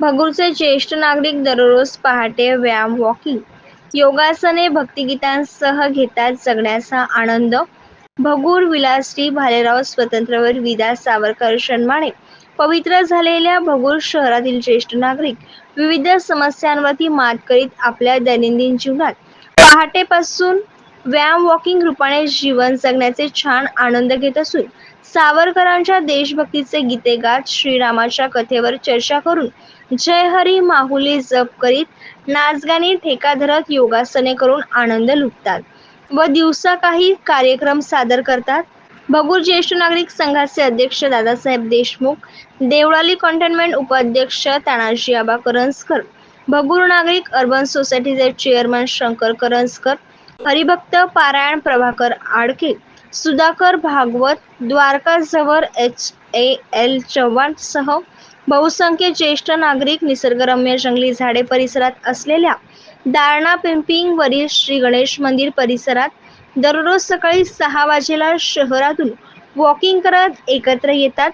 भगूरचे ज्येष्ठ नागरिक दररोज पहाटे व्यायाम वॉकिंग योगासने भक्तिगीतांसह घेतात जगण्याचा आनंद. भगूर विलासरी भालेराव स्वतंत्रवीर विदा सावरकर शनमाने पवित्र झालेल्या भगूर शहरातील ज्येष्ठ नागरिक विविध समस्यांवरती मात करीत आपल्या दैनंदिन जीवनात पहाटेपासून व्यायाम वॉकिंग रूपाने जीवन जगण्याचे छान आनंद घेत असून सावरकरांच्या देशभक्तीचे गीते गात श्रीरामाच्या कथेवर चर्चा करून जय हरी माहुली जप करीत नाचगाणी ठेका धरत योगासने करून आनंद लुटतात व दिवसा काही कार्यक्रम सादर करतात. भगूर ज्येष्ठ नागरिक संघाचे अध्यक्ष दादासाहेब देशमुख देवळाली कॉन्टेनमेंट उपाध्यक्ष तानाजी आबा करंजकर भगूर नागरिक अर्बन सोसायटीचे चेअरमन शंकर करंजकर हरिभक्त पारायण प्रभाकर आडके सुधाकर भागवत द्वारका जवळ एच ए एल चव्हाण सह बहुसंख्य ज्येष्ठ नागरिक निसर्गरम्य जंगली झाडे परिसरात असलेल्या दारणा पिंपिंग वरील श्री गणेश मंदिर परिसरात दररोज सकाळी सहा वाजेला शहरातून वॉकिंग करत एकत्र येतात.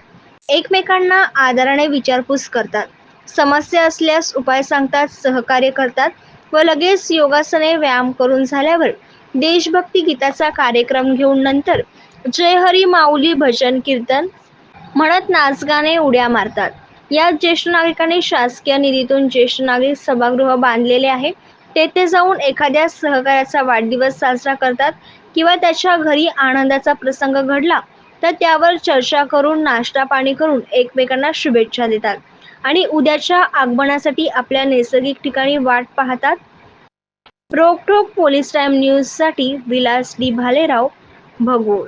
एकमेकांना आदराने विचारपूस करतात. समस्या असल्यास उपाय सांगतात सहकार्य करतात व लगेच योगासने व्यायाम करून झाल्यावर देशभक्ती गीताचा कार्यक्रम घेऊन नंतर जय हरी माऊली भजन कीर्तन म्हणत नाचगाणे उड्या मारतात. या ज्येष्ठ नागरिकांनी शासकीय निधीतून ज्येष्ठ नागरिक सभागृह बांधलेले आहे. तेथे जाऊन एखाद्या सहकार्याचा वाढदिवस साजरा करतात किंवा त्याच्या घरी आनंदाचा प्रसंग घडला तर त्यावर चर्चा करून नाश्ता पाणी करून एकमेकांना शुभेच्छा देतात आणि उद्याच्या आगमनासाठी आपल्या नैसर्गिक ठिकाणी वाट पाहतात. रोकठोक पोलीस टाइम न्यूजसाठी विलास डी भालेराव भगोळ.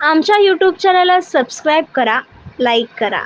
आमच्या यूट्यूब चॅनलला सबस्क्राईब करा लाईक करा.